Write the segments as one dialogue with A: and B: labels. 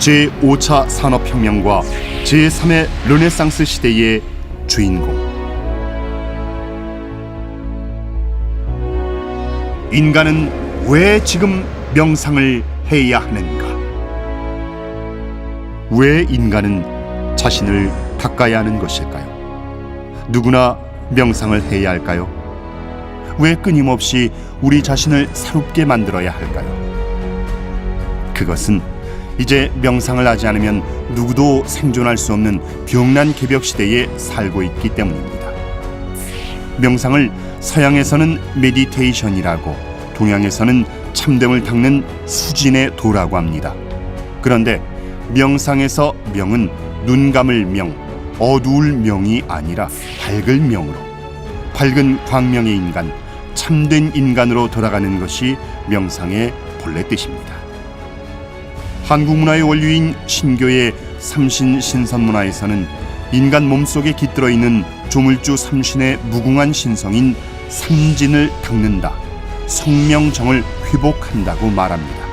A: 제5차 산업혁명과 제3의 르네상스 시대의 주인공 인간은 왜 지금 명상을 해야 하는가? 왜 인간은 자신을 닦아야 하는 것일까요? 누구나 명상을 해야 할까요? 왜 끊임없이 우리 자신을 새롭게 만들어야 할까요? 그것은 이제 명상을 하지 않으면 누구도 생존할 수 없는 병난 개벽 시대에 살고 있기 때문입니다. 명상을 서양에서는 메디테이션이라고 동양에서는 참됨을 닦는 수진의 도라고 합니다. 그런데 명상에서 명은 눈 감을 명, 어두울 명이 아니라 밝을 명으로 밝은 광명의 인간, 참된 인간으로 돌아가는 것이 명상의 본래 뜻입니다. 한국 문화의 원류인 신교의 삼신 신선 문화에서는 인간 몸속에 깃들어 있는 조물주 삼신의 무궁한 신성인 삼진을 닦는다. 성명정을 회복한다고 말합니다.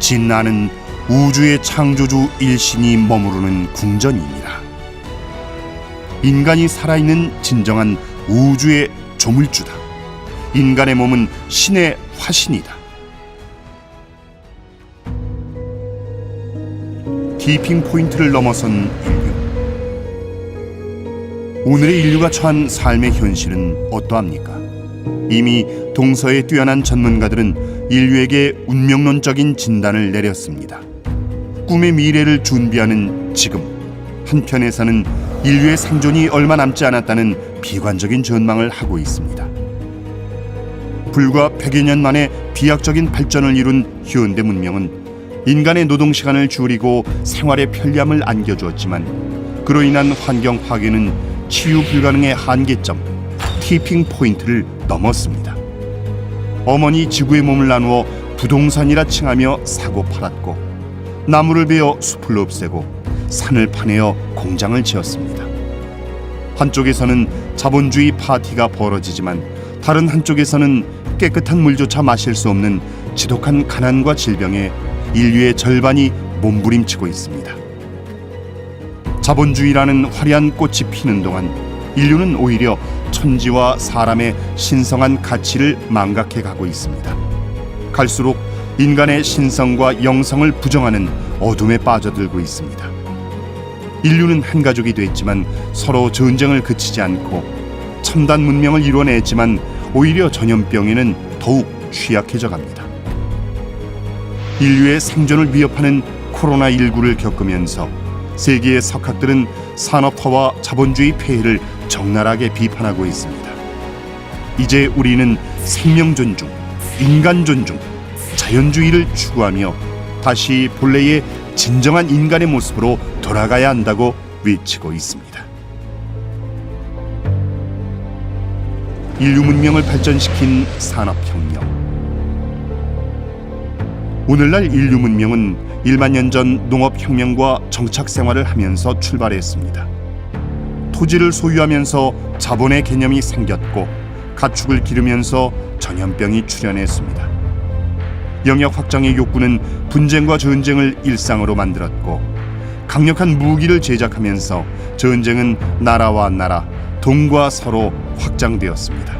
A: 진나는 우주의 창조주 일신이 머무르는 궁전이니라. 인간이 살아있는 진정한 우주의 조물주다. 인간의 몸은 신의 화신이다. 티핑 포인트를 넘어선 인류. 오늘의 인류가 처한 삶의 현실은 어떠합니까? 이미 동서의 뛰어난 전문가들은 인류에게 운명론적인 진단을 내렸습니다. 꿈의 미래를 준비하는 지금 한편에서는 인류의 생존이 얼마 남지 않았다는 비관적인 전망을 하고 있습니다. 불과 100여 년 만에 비약적인 발전을 이룬 현대 문명은 인간의 노동 시간을 줄이고 생활의 편리함을 안겨주었지만 그로 인한 환경 파괴는 치유 불가능의 한계점 티핑 포인트를 넘었습니다. 어머니 지구의 몸을 나누어 부동산이라 칭하며 사고 팔았고 나무를 베어 숲을 없애고 산을 파내어 공장을 지었습니다. 한쪽에서는 자본주의 파티가 벌어지지만 다른 한쪽에서는 깨끗한 물조차 마실 수 없는 지독한 가난과 질병에 인류의 절반이 몸부림치고 있습니다. 자본주의라는 화려한 꽃이 피는 동안 인류는 오히려 천지와 사람의 신성한 가치를 망각해 가고 있습니다. 갈수록 인간의 신성과 영성을 부정하는 어둠에 빠져들고 있습니다. 인류는 한 가족이 됐지만 서로 전쟁을 그치지 않고 첨단 문명을 이뤄냈지만 오히려 전염병에는 더욱 취약해져 갑니다. 인류의 생존을 위협하는 코로나19를 겪으면서 세계의 석학들은 산업화와 자본주의 폐해를 적나라하게 비판하고 있습니다. 이제 우리는 생명 존중, 인간 존중, 자연주의를 추구하며 다시 본래의 진정한 인간의 모습으로 돌아가야 한다고 외치고 있습니다. 인류 문명을 발전시킨 산업혁명. 오늘날 인류 문명은 1만 년 전 농업 혁명과 정착 생활을 하면서 출발했습니다. 토지를 소유하면서 자본의 개념이 생겼고 가축을 기르면서 전염병이 출현했습니다. 영역 확장의 욕구는 분쟁과 전쟁을 일상으로 만들었고 강력한 무기를 제작하면서 전쟁은 나라와 나라, 동과 서로 확장되었습니다.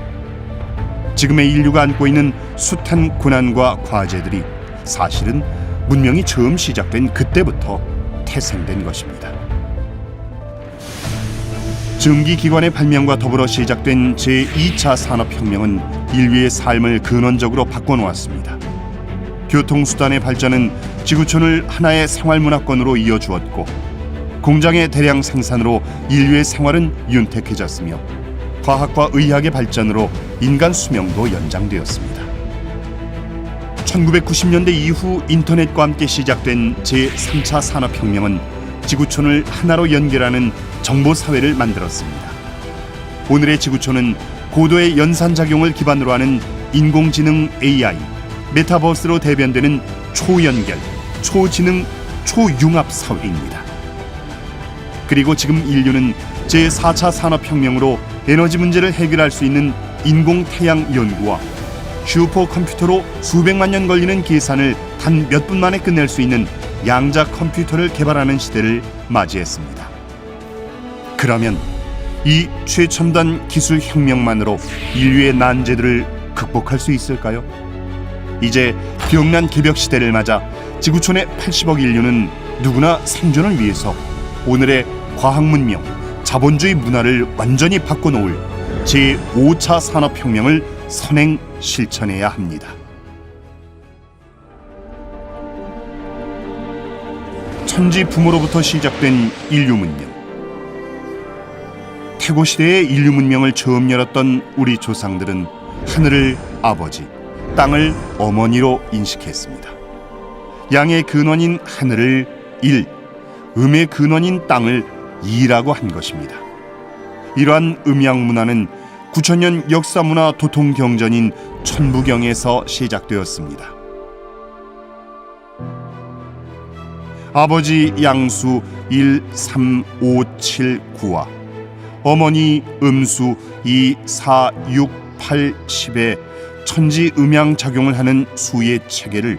A: 지금의 인류가 안고 있는 숱한 고난과 과제들이 사실은 문명이 처음 시작된 그때부터 태생된 것입니다. 증기기관의 발명과 더불어 시작된 제2차 산업혁명은 인류의 삶을 근원적으로 바꿔놓았습니다. 교통수단의 발전은 지구촌을 하나의 생활문화권으로 이어주었고 공장의 대량 생산으로 인류의 생활은 윤택해졌으며 과학과 의학의 발전으로 인간 수명도 연장되었습니다. 1990년대 이후 인터넷과 함께 시작된 제3차 산업혁명은 지구촌을 하나로 연결하는 정보사회를 만들었습니다. 오늘의 지구촌은 고도의 연산작용을 기반으로 하는 인공지능 AI, 메타버스로 대변되는 초연결, 초지능, 초융합 사회입니다. 그리고 지금 인류는 제4차 산업혁명으로 에너지 문제를 해결할 수 있는 인공 태양 연구와 슈퍼컴퓨터로 수백만 년 걸리는 계산을 단 몇 분 만에 끝낼 수 있는 양자 컴퓨터를 개발하는 시대를 맞이했습니다. 그러면 이 최첨단 기술 혁명만으로 인류의 난제들을 극복할 수 있을까요? 이제 병난 개벽 시대를 맞아 지구촌의 80억 인류는 누구나 생존을 위해서 오늘의 과학 문명, 자본주의 문화를 완전히 바꿔놓을 제5차 산업혁명을 선행 실천해야 합니다. 천지 부모로부터 시작된 인류 문명. 태고 시대의 인류 문명을 처음 열었던 우리 조상들은 하늘을 아버지, 땅을 어머니로 인식했습니다. 양의 근원인 하늘을 일, 음의 근원인 땅을 이라고 한 것입니다. 이러한 음양 문화는 9천년 역사 문화 도통 경전인 천부경에서 시작되었습니다. 아버지 양수 1, 3, 5, 7, 9와 어머니 음수 2, 4, 6, 8, 10의 천지 음양 작용을 하는 수의 체계를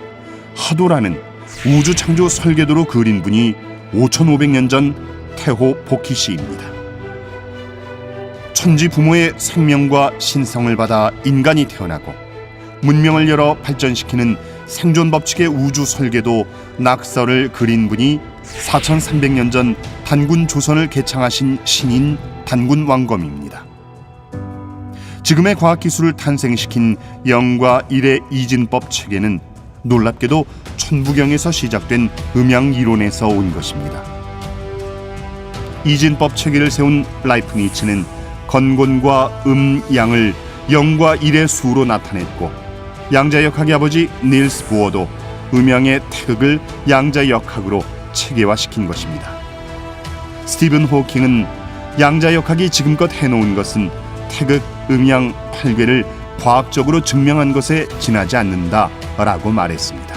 A: 하도라는 우주 창조 설계도로 그린 분이 5,500년 전 태호 보키시입니다. 천지 부모의 생명과 신성을 받아 인간이 태어나고 문명을 열어 발전시키는 생존 법칙의 우주 설계도 낙서를 그린 분이 4,300년 전 단군 조선을 개창하신 신인 단군 왕검입니다. 지금의 과학 기술을 탄생시킨 영과 일의 이진법 체계는 놀랍게도 천부경에서 시작된 음양 이론에서 온 것입니다. 이진법 체계를 세운 라이프니츠는 건곤과 음, 양을 영과 일의 수로 나타냈고 양자역학의 아버지 닐스 보어도 음양의 태극을 양자역학으로 체계화시킨 것입니다. 스티븐 호킹은 양자역학이 지금껏 해놓은 것은 태극, 음양, 팔괘를 과학적으로 증명한 것에 지나지 않는다라고 말했습니다.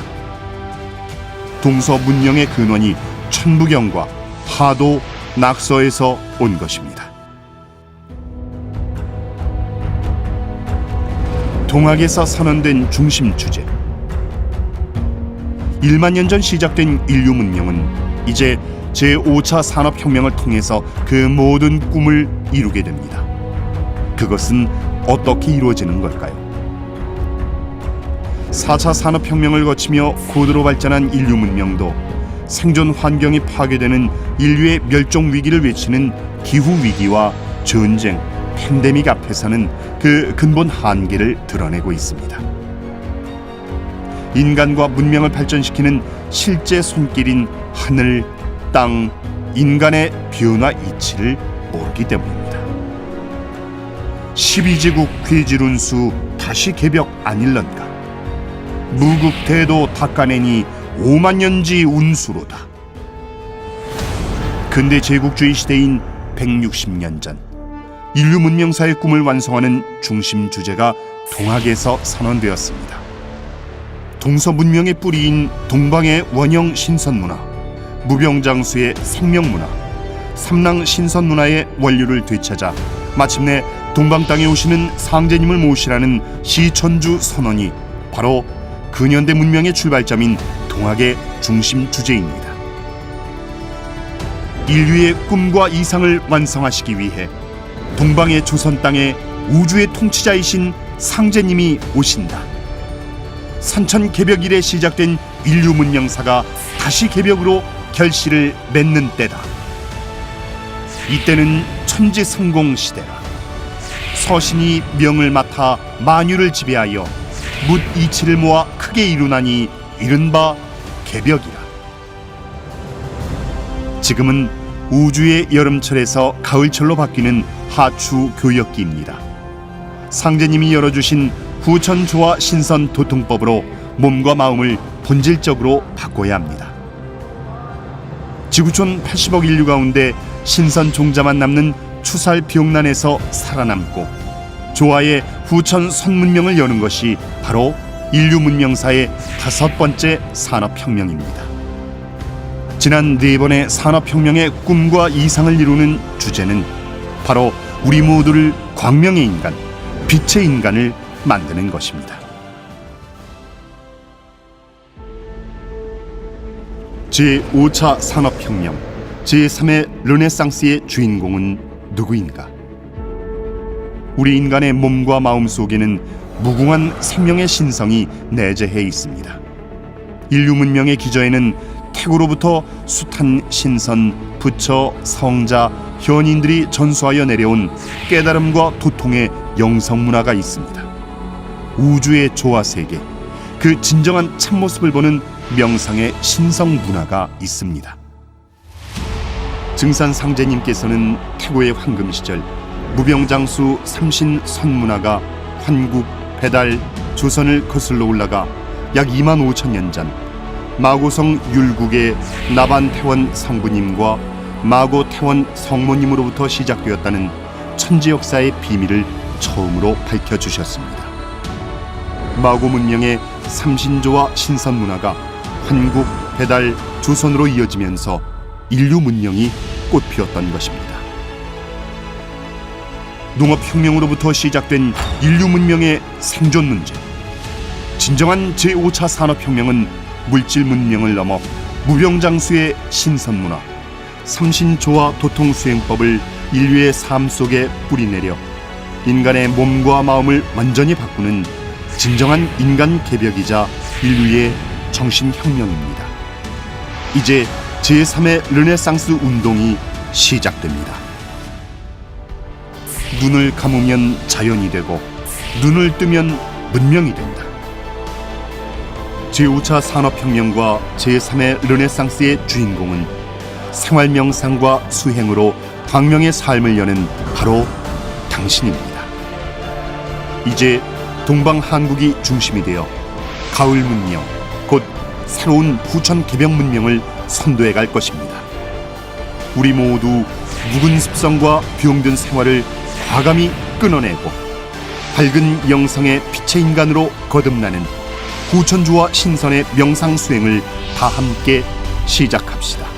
A: 동서 문명의 근원이 천부경과 하도 낙서에서 온 것입니다. 동학에서 선언된 중심 주제. 1만 년 전 시작된 인류 문명은 이제 제5차 산업혁명을 통해서 그 모든 꿈을 이루게 됩니다. 그것은 어떻게 이루어지는 걸까요? 4차 산업혁명을 거치며 고도로 발전한 인류 문명도 생존 환경이 파괴되는 인류의 멸종 위기를 외치는 기후 위기와 전쟁, 팬데믹 앞에서는 그 근본 한계를 드러내고 있습니다. 인간과 문명을 발전시키는 실제 손길인 하늘, 땅, 인간의 변화 이치를 모르기 때문입니다. 12제국 괴지룬수 다시 개벽 아닐런가 무국대도 닦아내니 오만년지 운수로다 근대 제국주의 시대인 160년 전 인류 문명사의 꿈을 완성하는 중심 주제가 동학에서 선언되었습니다. 동서 문명의 뿌리인 동방의 원형 신선 문화, 무병장수의 생명 문화, 삼랑 신선 문화의 원류를 되찾아 마침내 동방 땅에 오시는 상제님을 모시라는 시천주 선언이 바로 근현대 문명의 출발점인 동학의 중심 주제입니다. 인류의 꿈과 이상을 완성하시기 위해 동방의 조선 땅에 우주의 통치자이신 상제님이 오신다. 산천 개벽 이래 시작된 인류 문명사가 다시 개벽으로 결실을 맺는 때다. 이때는 천지 성공 시대라. 서신이 명을 맡아 만유를 지배하여 묻 이치를 모아 크게 이루나니 이른바 개벽이라. 지금은 우주의 여름철에서 가을철로 바뀌는 하추 교역기입니다. 상제님이 열어주신 후천조화 신선 도통법으로 몸과 마음을 본질적으로 바꿔야 합니다. 지구촌 80억 인류 가운데 신선 종자만 남는 추살 비옥난에서 살아남고 조화의 후천 선문명을 여는 것이 바로 인류 문명사의 다섯 번째 산업혁명입니다. 지난 네 번의 산업혁명의 꿈과 이상을 이루는 주제는 바로 우리 모두를 광명의 인간, 빛의 인간을 만드는 것입니다. 제5차 산업혁명, 제3의 르네상스의 주인공은 누구인가? 우리 인간의 몸과 마음 속에는 무궁한 생명의 신성이 내재해 있습니다. 인류 문명의 기저에는 태고로부터 숱한 신선, 부처, 성자, 현인들이 전수하여 내려온 깨달음과 도통의 영성 문화가 있습니다. 우주의 조화 세계, 그 진정한 참모습을 보는 명상의 신성 문화가 있습니다. 증산 상제님께서는 태고의 황금 시절 무병장수 삼신 선문화가 환국, 배달, 조선을 거슬러 올라가 약 2만 5천 년 전 마고성 율국의 나반태원 성부님과 마고 태원 성모님으로부터 시작되었다는 천지 역사의 비밀을 처음으로 밝혀 주셨습니다. 마고 문명의 삼신조와 신선 문화가 환국, 배달, 조선으로 이어지면서 인류 문명이 꽃피웠던 것입니다. 농업혁명으로부터 시작된 인류 문명의 생존 문제. 진정한 제5차 산업혁명은 물질 문명을 넘어 무병장수의 신선문화, 삼신조화 도통수행법을 인류의 삶 속에 뿌리내려 인간의 몸과 마음을 완전히 바꾸는 진정한 인간 개벽이자 인류의 정신혁명입니다. 이제 제3의 르네상스 운동이 시작됩니다. 눈을 감으면 자연이 되고 눈을 뜨면 문명이 된다. 제5차 산업혁명과 제3의 르네상스의 주인공은 생활 명상과 수행으로 광명의 삶을 여는 바로 당신입니다. 이제 동방 한국이 중심이 되어 가을 문명, 곧 새로운 후천 개벽 문명을 선도해 갈 것입니다. 우리 모두 묵은 습성과 병든 생활을 과감히 끊어내고 밝은 영성의 빛의 인간으로 거듭나는 후천주와 신선의 명상 수행을 다 함께 시작합시다.